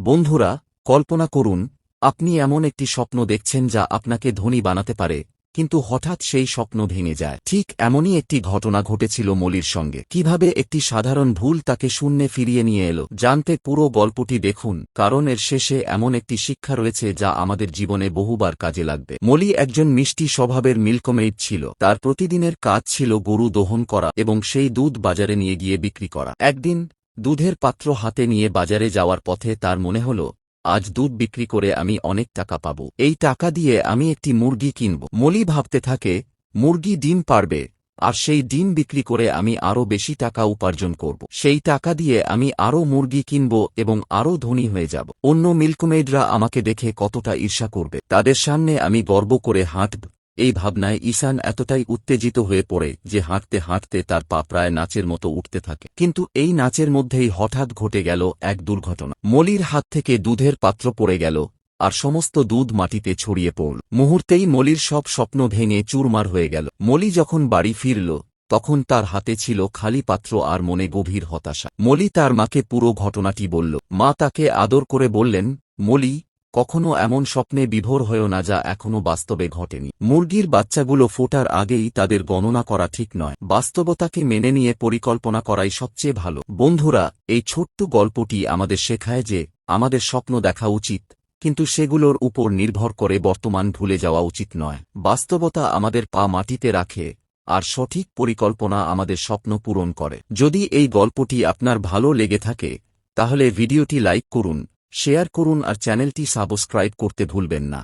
বন্ধুরা, কল্পনা করুন, আপনি এমন একটি স্বপ্ন দেখছেন যা আপনাকে ধনী বানাতে পারে, কিন্তু হঠাৎ সেই স্বপ্ন ভেঙে যায়। ঠিক এমনই একটি ঘটনা ঘটেছিল মলির সঙ্গে। কীভাবে একটি সাধারণ ভুল তাকে শূন্যে ফিরিয়ে নিয়ে এলো? জানতে পুরো গল্পটি দেখুন, কারণ এর শেষে এমন একটি শিক্ষা রয়েছে যা আমাদের জীবনে বহুবার কাজে লাগবে। মলি একজন মিষ্টি স্বভাবের মিল্কমেইড ছিল। তার প্রতিদিনের কাজ ছিল গরু দহন করা এবং সেই দুধ বাজারে নিয়ে গিয়ে বিক্রি করা। একদিন দুধের পাত্র হাতে নিয়ে বাজারে যাওয়ার পথে তার মনে হল, আজ দুধ বিক্রি করে আমি অনেক টাকা পাব। এই টাকা দিয়ে আমি একটি মুরগি কিনব। মলি ভাবতে থাকে, মুরগি ডিম পারবে, আর সেই ডিম বিক্রি করে আমি আরও বেশি টাকা উপার্জন করব। সেই টাকা দিয়ে আমি আরও মুরগি কিনব এবং আরও ধনী হয়ে যাব। অন্য মিল্কমেডরা আমাকে দেখে কতটা ঈর্ষা করবে। তাদের সামনে আমি গর্ব করে হাঁটব। এই ভাবনায় ঈশান এতটাই উত্তেজিত হয়ে পড়ে যে হাঁটতে হাঁটতে তার পা প্রায় নাচের মতো উঠতে থাকে। কিন্তু এই নাচের মধ্যেই হঠাৎ ঘটে গেল এক দুর্ঘটনা। মলির হাত থেকে দুধের পাত্র পড়ে গেল আর সমস্ত দুধ মাটিতে ছড়িয়ে পড়ল। মুহূর্তেই মলির সব স্বপ্ন ভেঙে চুরমার হয়ে গেল। মলি যখন বাড়ি ফিরল, তখন তার হাতে ছিল খালি পাত্র আর মনে গভীর হতাশা। মলি তার মাকে পুরো ঘটনাটি বলল। মা তাকে আদর করে বললেন, মলি কখনো এমন স্বপ্নে বিভোর হয়েও না যা এখনও বাস্তবে ঘটেনি। মুরগির বাচ্চাগুলো ফোটার আগেই তাদের গণনা করা ঠিক নয়। বাস্তবতাকে মেনে নিয়ে পরিকল্পনা করাই সবচেয়ে ভালো। বন্ধুরা, এই ছোট্ট গল্পটি আমাদের শেখায় যে, আমাদের স্বপ্ন দেখা উচিত, কিন্তু সেগুলোর উপর নির্ভর করে বর্তমান ভুলে যাওয়া উচিত নয়। বাস্তবতা আমাদের পা মাটিতে রাখে, আর সঠিক পরিকল্পনা আমাদের স্বপ্ন পূরণ করে। যদি এই গল্পটি আপনার ভালো লেগে থাকে, তাহলে ভিডিওটি লাইক করুন শেয়ার করুন আর চ্যানেলটি সাবস্ক্রাইব করতে ভুলবেন না।